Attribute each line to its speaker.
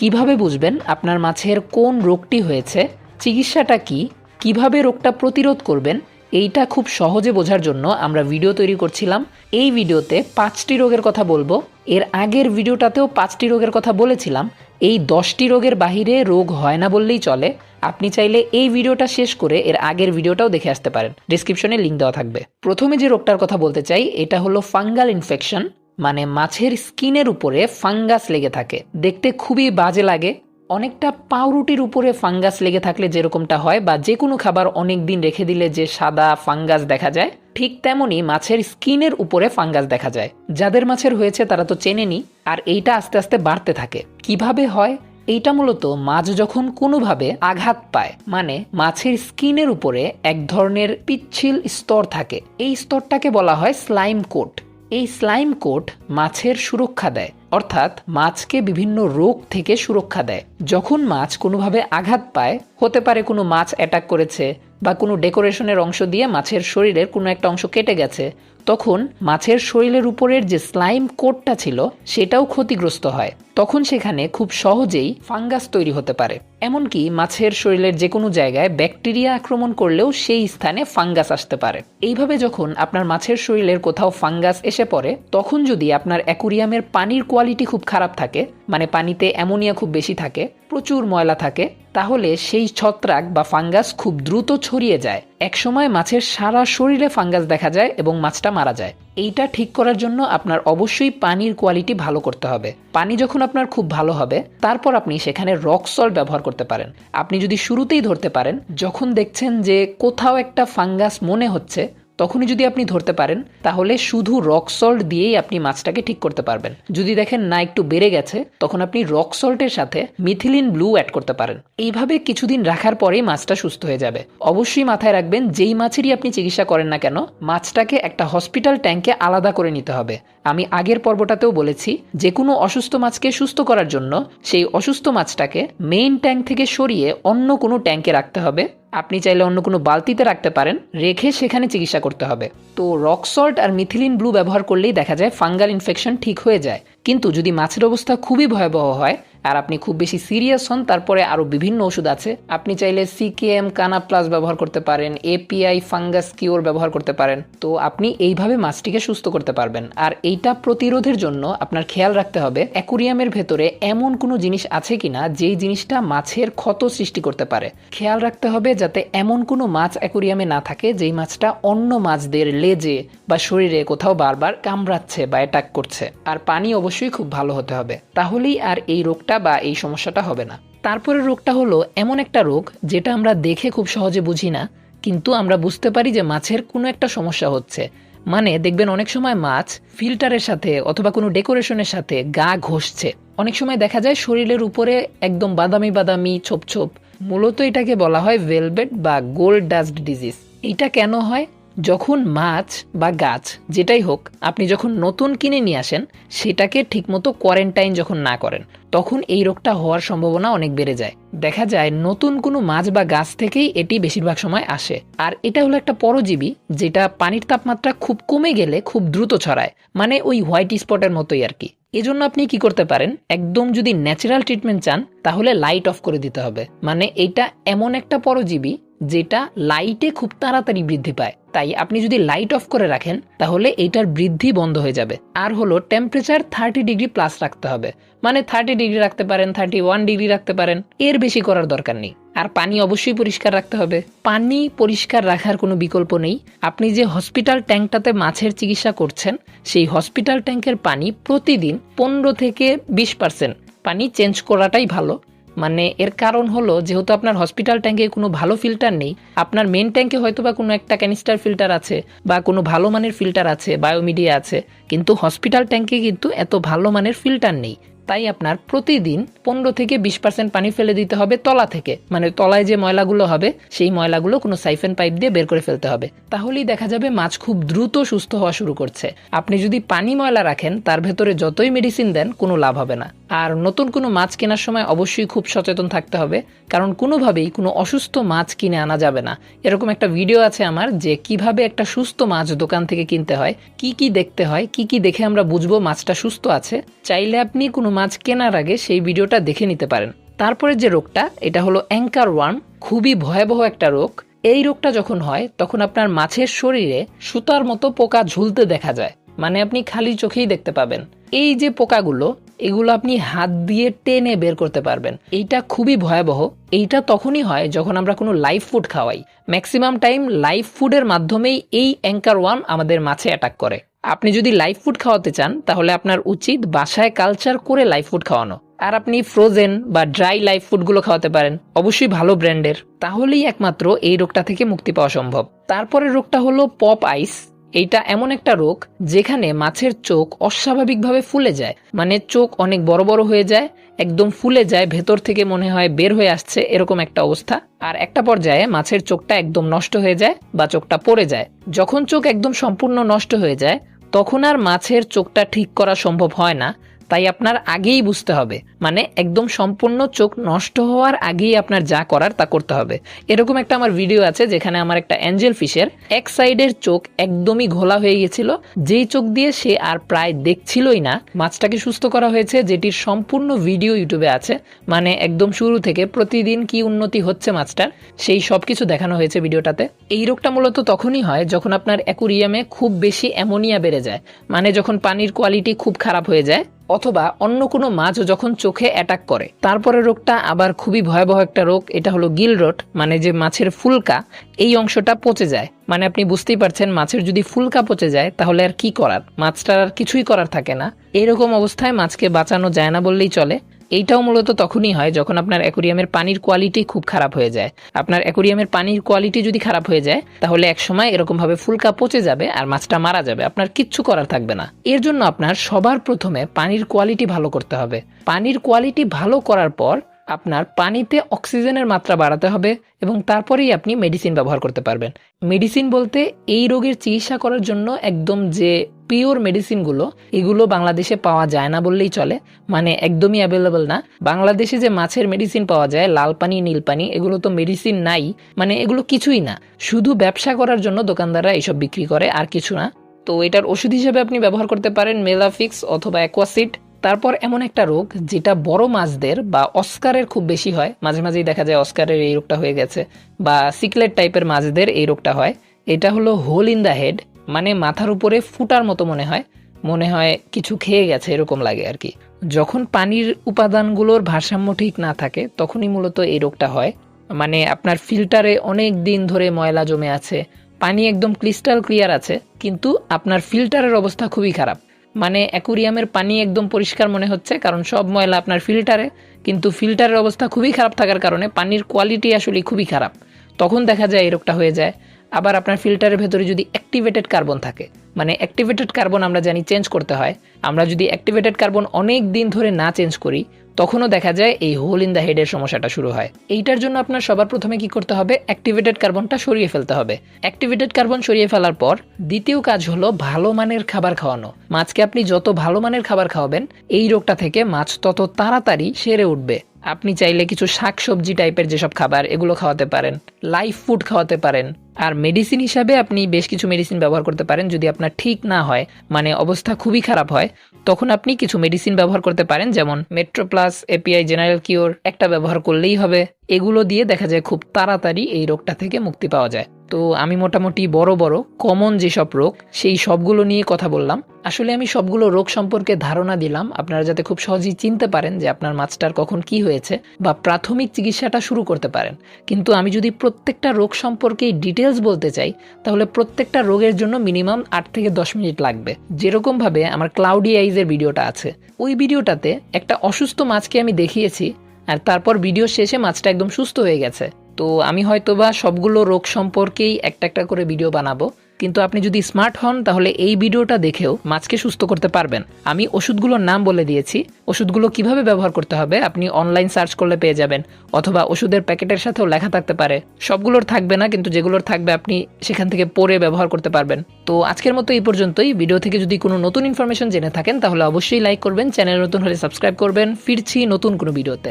Speaker 1: কীভাবে বুঝবেন আপনার মাছের কোন রোগটি হয়েছে? চিকিৎসাটা কি? কীভাবে রোগটা প্রতিরোধ করবেন? এইটা খুব সহজে বোঝার জন্য আমরা ভিডিও তৈরি করছিলাম। এই ভিডিওতে পাঁচটি রোগের কথা বলব। এর আগের ভিডিওটাতেও পাঁচটি রোগের কথা বলেছিলাম। এই দশটি রোগের বাহিরে রোগ হয় না বললেই চলে। আপনি চাইলে এই ভিডিওটা শেষ করে এর আগের ভিডিওটাও দেখে আসতে পারেন। ডিসক্রিপশনে লিঙ্ক দেওয়া থাকবে। প্রথমে যে রোগটার কথা বলতে চাই, এটা হলো ফাঙ্গাল ইনফেকশন। মানে মাছের স্কিনের উপরে ফাঙ্গাস লেগে থাকে। দেখতে খুবই বাজে লাগে। অনেকটা পাউরুটির উপরে ফাঙ্গাস লেগে থাকলে যেরকমটা হয় বা যে কোনো খাবার অনেক দিন রেখে দিলে যে সাদা ফাঙ্গাস দেখা যায়, ঠিক তেমনই মাছের স্কিনের উপরে ফাঙ্গাস দেখা যায়। যাদের মাছের হয়েছে তারা তো চেনেনি, আর এইটা আস্তে আস্তে বাড়তে থাকে। কীভাবে হয়? এইটা মূলত মাছ যখন কোনোভাবে আঘাত পায় মানে মাছের স্কিনের উপরে এক ধরনের পিচ্ছিল স্তর থাকে। এই স্তরটাকে বলা হয় স্লাইম কোট। এই স্লাইম কোট মাছের সুরক্ষা দেয়। অর্থাৎ মাছকে বিভিন্ন রোগ থেকে সুরক্ষা দেয়। যখন মাছ কোনোভাবে আঘাত পায়, হতে পারে কোনো মাছ অ্যাটাক করেছে বা কোনো ডেকোরেশনের অংশ দিয়ে মাছের শরীরের কোনো একটা অংশ কেটে গেছে, তখন মাছের শরীরের উপরের যে স্লাইম কোটটা ছিল, সেটাও ক্ষতিগ্রস্ত হয়। তখন সেখানে খুব সহজেই ফাঙ্গাস তৈরি হতে পারে। এমনকি মাছের শরীরের যে কোনো জায়গায় ব্যাকটেরিয়া আক্রমণ করলেও সেই স্থানে ফাঙ্গাস আসতে পারে। এইভাবে যখন আপনার মাছের শরীরের কোথাও ফাঙ্গাস এসে পড়ে, তখন যদি আপনার অ্যাকুরিয়ামের পানির কোয়ালিটি খুব খারাপ থাকে মানে পানিতে অ্যামোনিয়া খুব বেশি থাকে, প্রচুর ময়লা থাকে, তাহলে সেই ছত্রাক বা ফাঙ্গাস খুব দ্রুত ছড়িয়ে যায়। একসময় মাছের সারা শরীরে ফাঙ্গাস দেখা যায় এবং মাছটা মারা যায়। এইটা ঠিক করার জন্য আপনার অবশ্যই পানির কোয়ালিটি ভালো করতে হবে। পানি যখন আপনার খুব ভালো হবে, তারপর আপনি সেখানে রক সল্ট ব্যবহার করতে পারেন। আপনি যদি শুরুতেই ধরতে পারেন, যখন দেখছেন যে কোথাও একটা ফাঙ্গাস মনে হচ্ছে তখনই যদি আপনি ধরতে পারেন, তাহলে শুধু রক সল্ট দিয়েই আপনি মাছটাকে ঠিক করতে পারবেন। যদি দেখেন না একটু বেড়ে গেছে, তখন আপনি রক সল্টের সাথে মিথিলিন ব্লু অ্যাড করতে পারেন। এইভাবে কিছুদিন রাখার পরেই মাছটা সুস্থ হয়ে যাবে। অবশ্যই মাথায় রাখবেন, যেই মাছেরই আপনি চিকিৎসা করেন না কেন, মাছটাকে একটা হসপিটাল ট্যাঙ্কে আলাদা করে নিতে হবে। আমি আগের পর্বটাতেও বলেছি যে কোনো অসুস্থ মাছকে সুস্থ করার জন্য, সেই অসুস্থ মাছটাকে মেইন ট্যাঙ্ক থেকে সরিয়ে অন্য কোনো ট্যাঙ্কে রাখতে হবে। আপনি চাইলে অন্য কোনো বালতিতে রাখতে পারেন, রেখে সেখানে চিকিৎসা করতে হবে। তো রক সল্ট আর মিথিলিন ব্লু ব্যবহার করলেই দেখা যায় ফাঙ্গাল ইনফেকশন ঠিক হয়ে যায়। কিন্তু যদি মাছের অবস্থা খুবই ভয়াবহ হয় আর আপনি খুব বেশি সিরিয়াস হন, তারপরে আরও বিভিন্ন ওষুধ আছে। আপনি চাইলে সিকেএম কানা প্লাস ব্যবহার করতে পারেন, এপিআই, ফাঙ্গাস কিওর ব্যবহার করতে পারেন। তো আপনি এইভাবে মাছটিকে সুস্থ করতে পারবেন। আর এইটা প্রতিরোধের জন্য আপনার খেয়াল রাখতে হবে, অ্যাকুরিয়ামের ভেতরে এমন কোনো জিনিস আছে কিনা যেই জিনিসটা মাছের ক্ষত সৃষ্টি করতে পারে। খেয়াল রাখতে হবে যাতে এমন কোনো মাছ অ্যাকুরিয়ামে না থাকে যেই মাছটা অন্য মাছদের লেজে বা শরীরে কোথাও বারবার কামড়াচ্ছে বা অ্যাটাক করছে। আর পানি অবশ্যই খুব ভালো হতে হবে। তাহলেই আর এই রোগটা বা এই সমস্যাটা হবে না। তারপরে রোগটা হলো এমন একটা রোগ যেটা আমরা দেখে খুব সহজে বুঝি না, কিন্তু আমরা বুঝতে পারি যে মাছের কোনো একটা সমস্যা হচ্ছে। মানে দেখবেন অনেক সময় মাছ ফিল্টারের সাথে অথবা কোনো ডেকোরেশনের সাথে গা ঘষছে। অনেক সময় দেখা যায় শরীরের উপরে একদম বাদামি বাদামি ছোপ ছোপ। মূলত এটাকে বলা হয় ভেলভেট বা গোল্ড ডাস্ট ডিজিজ। এটা কেন হয়? যখন মাছ বা গাছ, যেটাই হোক, আপনি যখন নতুন কিনে নিয়ে আসেন, সেটাকে ঠিকমতো কোয়ারেন্টাইন যখন না করেন, তখন এই রোগটা হওয়ার সম্ভাবনা অনেক বেড়ে যায়। দেখা যায় নতুন কোনো মাছ বা গাছ থেকেই এটি বেশিরভাগ সময় আসে। আর এটা হলো একটা পরজীবী, যেটা পানির তাপমাত্রা খুব কমে গেলে খুব দ্রুত ছড়ায় মানে ওই হোয়াইট স্পটের মতোই আর কি। এজন্য আপনি কি করতে পারেন, একদম যদি ন্যাচারাল ট্রিটমেন্ট চান, তাহলে লাইট অফ করে দিতে হবে। মানে এটা এমন একটা পরজীবী যেটা লাইটে খুব তাড়াতাড়ি বৃদ্ধি পায়। তাই আপনি যদি লাইট অফ করে রাখেন, তাহলে এইটার বৃদ্ধি বন্ধ হয়ে যাবে। আর হলো টেম্পারেচার থার্টি ডিগ্রি প্লাস রাখতে হবে। মানে থার্টি ডিগ্রি রাখতে পারেন থার্টি ওয়ান ডিগ্রি রাখতে পারেন, এর বেশি করার দরকার নেই। আর পানি অবশ্যই পরিষ্কার রাখতে হবে। পানি পরিষ্কার রাখার কোনো বিকল্প নেই। আপনি যে হসপিটাল ট্যাঙ্কটাতে মাছের চিকিৎসা করছেন, সেই হসপিটাল ট্যাঙ্কের পানি প্রতিদিন পনেরো থেকে বিশ পার্সেন্ট পানি চেঞ্জ করাটাই ভালো। মানে এর কারণ হলো, যেহেতু আপনার হসপিটাল ট্যাঙ্কে কোনো ভালো ফিল্টার নেই, আপনার মেন ট্যাঙ্কে হয়তো বা কোনো একটা ক্যানিস্টার ফিল্টার আছে, বা কোনো ভালো মানের ফিল্টার আছে বায়োমিডিয়া আছে, কিন্তু হসপিটাল ট্যাঙ্কে কিন্তু এত ভালো মানের ফিল্টার নেই। তাই আপনার প্রতিদিন পনেরো থেকে বিশ পার্সেন্ট পানি ফেলে দিতে হবে তলা থেকে মানে তলায় যে ময়লাগুলো হবে, সেই ময়লাগুলো কোনো সাইফেন পাইপ দিয়ে বের করে ফেলতে হবে। তাহলেই দেখা যাবে মাছ খুব দ্রুত সুস্থ হওয়া শুরু করছে। আপনি যদি পানি ময়লা রাখেন, তার ভেতরে যতই মেডিসিন দেন, কোনো লাভ হবে না। আর নতুন কোনো মাছ কেনার সময় অবশ্যই খুব সচেতন থাকতে হবে, কারণ কোনোভাবেই কোনো অসুস্থ মাছ কিনে আনা যাবে না। এরকম একটা ভিডিও আছে আমার যে কীভাবে একটা সুস্থ মাছ দোকান থেকে কিনতে হয়, কি কি দেখতে হয়, কি কি দেখে আমরা বুঝব মাছটা সুস্থ আছে। চাইলে আপনি কোনো মাছ কেনার আগে সেই ভিডিওটা দেখে নিতে পারেন। তারপরে যে রোগটা, এটা হলো অ্যাঙ্কার ওয়ার্ম, খুবই ভয়াবহ একটা রোগ। এই রোগটা যখন হয়, তখন আপনার মাছের শরীরে সুতার মতো পোকা ঝুলতে দেখা যায় মানে আপনি খালি চোখেই দেখতে পাবেন। এই যে পোকাগুলো এগুলো আপনি হাত দিয়ে টেনে বের করতে পারবেন। এইটা খুবই ভয়াবহ। এইটা তখনই হয় যখন আমরা কোনো লাইভ ফুড খাওয়াই। ম্যাক্সিমাম টাইম লাইভ ফুডের মাধ্যমেই এই অ্যাঙ্কার ওয়ান আমাদের মাছে অ্যাটাক করে। আপনি যদি লাইভ ফুড খাওয়াতে চান, তাহলে আপনার উচিত বাসায় কালচার করে লাইভ ফুড খাওয়ানো। আর আপনি ফ্রোজেন বা ড্রাই লাইভ ফুডগুলো খাওয়াতে পারেন। অবশ্যই ভালো ব্র্যান্ডের তাহলেই একমাত্র এই রোগটা থেকে মুক্তি পাওয়া সম্ভব। তারপরে রোগটা হলো পপ আইস এইটা এমন একটা রোগ যেখানে মাছের চোখ অস্বাভাবিকভাবে ফুলে যায়। মানে চোখ অনেক বড় বড় হয়ে যায়, একদম ফুলে যায়, ভেতর থেকে মনে হয় বের হয়ে আসছে, এরকম একটা অবস্থা। আর একটা পর্যায়ে মাছের চোখটা একদম নষ্ট হয়ে যায় বা চোখটা পড়ে যায়। যখন চোখ একদম সম্পূর্ণ নষ্ট হয়ে যায়, তখন আর মাছের চোখটা ঠিক করা সম্ভব হয় না। তাই আপনার আগেই বুঝতে হবে। মানে একদম সম্পূর্ণ চোখ নষ্ট হওয়ার আগেই আপনার যা করার তা করতে হবে। এরকম একটা আমার ভিডিও আছে যেখানে আমার একটা অ্যাঞ্জেল ফিশের এক সাইডের চোখ একদমই ঘোলা হয়ে গেছিল যেই চোখ দিয়ে সে আর প্রায় দেখছিলই না, মাছটাকে সুস্থ করা হয়েছে, যেটির সম্পূর্ণ ভিডিও ইউটিউবে আছে। মানে একদম শুরু থেকে প্রতিদিন কি উন্নতি হচ্ছে মাছটার, সেই সব কিছু দেখানো হয়েছে ভিডিওটাতে। এই রোগটা মূলত তখনই হয় যখন আপনার অ্যাকুরিয়ামে খুব বেশি অ্যামোনিয়া বেড়ে যায়। মানে যখন পানির কোয়ালিটি খুব খারাপ হয়ে যায় অথবা অন্য কোনো মাছ যখন চোখে অ্যাটাক করে। তারপরে রোগটা আবার খুবই ভয়াবহ একটা রোগ, এটা হলো গিল রোড মানে যে মাছের ফুলকা, এই অংশটা পচে যায়। মানে আপনি বুঝতেই পারছেন, মাছের যদি ফুলকা পচে যায়, তাহলে আর কি করার? মাছটার আর কিছুই করার থাকে না। এরকম অবস্থায় মাছকে বাঁচানো যায় না বললেই চলে। এইটাও মূলত তখনই হয় যখন আপনার অ্যাকোরিয়ামের পানির কোয়ালিটি খুব খারাপ হয়ে যায়। আপনার অ্যাকোরিয়ামের পানির কোয়ালিটি যদি খারাপ হয়ে যায়, তাহলে একসময় এরকম ভাবে ফুলকা পচে যাবে আর মাছটা মারা যাবে। আপনার কিচ্ছু করার থাকবে না। এর জন্য আপনার সবার প্রথমে পানির কোয়ালিটি ভালো করতে হবে। পানির কোয়ালিটি ভালো করার পর আপনার পানিতে অক্সিজেনের মাত্রা বাড়াতে হবে এবং তারপরেই আপনি মেডিসিন ব্যবহার করতে পারবেন। মেডিসিন বলতে এই রোগের চিকিৎসা করার জন্য একদম যে পিওর মেডিসিনগুলো, এগুলো বাংলাদেশে পাওয়া যায় না বললেই চলে মানে একদমই অ্যাভেলেবল না। বাংলাদেশে যে মাছের মেডিসিন পাওয়া যায়, লাল পানি, নীল পানি, এগুলো তো মেডিসিন নাই মানে এগুলো কিছুই না। শুধু ব্যবসা করার জন্য দোকানদাররা এইসব বিক্রি করে, আর কিছু না। তো এটার ওষুধ হিসেবে আপনি ব্যবহার করতে পারেন মেলাফিক্স অথবা অ্যাকোয়াসিড। তারপর এমন একটা রোগ যেটা বড় মাছদের বা অস্কারের খুব বেশি হয়। মাঝে মাঝেই দেখা যায় অস্কারের এই রোগটা হয়ে গেছে বা সিকলেট টাইপের মাছদের এই রোগটা হয়। এটা হলো হোল ইন দ্য হেড মানে মাথার উপরে ফুটার মতো মনে হয়। মনে হয় কিছু খেয়ে গেছে, এরকম লাগে আর কি। যখন পানির উপাদানগুলোর ভারসাম্য ঠিক না থাকে, তখনই মূলত এই রোগটা হয়। মানে আপনার ফিল্টারে অনেক দিন ধরে ময়লা জমে আছে, পানি একদম ক্রিস্টাল ক্লিয়ার আছে, কিন্তু আপনার ফিল্টারের অবস্থা খুবই খারাপ। মানে অ্যাকুরিয়ামের পানি একদম পরিষ্কার মনে হচ্ছে, কারণ সব ময়লা আপনার ফিল্টারে, কিন্তু ফিল্টারের অবস্থা খুবই খারাপ থাকার কারণে পানির কোয়ালিটি আসলে খুবই খারাপ। তখন দেখা যায় এই রোগটা হয়ে যায়। আবার আপনার ফিল্টারের ভেতরে যদি অ্যাক্টিভেটেড কার্বন থাকে মানে অ্যাক্টিভেটেড কার্বন আমরা জানি চেঞ্জ করতে হয়। আমরা যদি অ্যাক্টিভেটেড কার্বন অনেক দিন ধরে না চেঞ্জ করি তখনও দেখা যায় এই হোল ইন দ্য হেডের সমস্যাটা শুরু হয়। এইটার জন্য আপনার সবার প্রথমে কি করতে হবে? অ্যাক্টিভেটেড কার্বনটা সরিয়ে ফেলতে হবে। অ্যাক্টিভেটেড কার্বন সরিয়ে ফেলার পর দ্বিতীয় কাজ হলো ভালো মানের খাবার খাওয়ানো। মাছকে আপনি যত ভালো মানের খাবার খাওয়াবেন, এই রোগটা থেকে মাছ তত তাড়াতাড়ি সেরে উঠবে। আপনি চাইলে কিছু শাক সবজি টাইপের যেসব খাবার, এগুলো খাওয়াতে পারেন। লাইফ ফুড খাওয়াতে পারেন। আর মেডিসিন হিসাবে আপনি বেশ কিছু মেডিসিন ব্যবহার করতে পারেন, যদি আপনার ঠিক না হয় মানে অবস্থা খুবই খারাপ হয়, তখন আপনি কিছু মেডিসিন ব্যবহার করতে পারেন, যেমন মেট্রোপ্লাস এপিআই জেনারেল কিওর একটা ব্যবহার করলেই হবে। এগুলো দিয়ে দেখা যায় খুব তাড়াতাড়ি এই রোগটা থেকে মুক্তি পাওয়া যায়। তো আমি মোটামুটি বড় বড় কমন যেসব রোগ, সেই সবগুলো নিয়ে কথা বললাম। আসলে আমি সবগুলো রোগ সম্পর্কে ধারণা দিলাম। আপনারা যাতে খুব সহজেই চিনতে পারেন যে আপনার মাছটার কখন কি হয়েছে বা প্রাথমিক চিকিৎসাটা শুরু করতে পারেন। কিন্তু আমি যদি প্রত্যেকটা রোগ সম্পর্কে ডিটেলস বলতে চাই, তাহলে প্রত্যেকটা রোগের জন্য মিনিমাম আট থেকে দশ মিনিট লাগবে। যেরকমভাবে আমার ক্লাউডি আইজের ভিডিওটা আছে। ওই ভিডিওটাতে একটা অসুস্থ মাছকে আমি দেখিয়েছি, আর তারপর ভিডিও শেষে মাছটা একদম সুস্থ হয়ে গেছে। তো আমি হয়তোবা সবগুলো রোগ সম্পর্কেই একটা একটা করে ভিডিও বানাবো। কিন্তু আপনি যদি স্মার্ট হন, তাহলে এই ভিডিওটা দেখেও মাছকে সুস্থ করতে পারবেন। আমি ওষুধগুলোর নাম বলে দিয়েছি। ওষুধগুলো কীভাবে ব্যবহার করতে হবে, আপনি অনলাইন সার্চ করলে পেয়ে যাবেন। অথবা ওষুধের প্যাকেটের সাথেও লেখা থাকতে পারে। সবগুলোর থাকবে না, কিন্তু যেগুলোর থাকবে আপনি সেখান থেকে পড়ে ব্যবহার করতে পারবেন। তো আজকের মতো এই পর্যন্তই। ভিডিও থেকে যদি কোনো নতুন ইনফরমেশন জেনে থাকেন, তাহলে অবশ্যই লাইক করবেন। চ্যানেল নতুন হলে সাবস্ক্রাইব করবেন। ফিরছি নতুন কোনো ভিডিওতে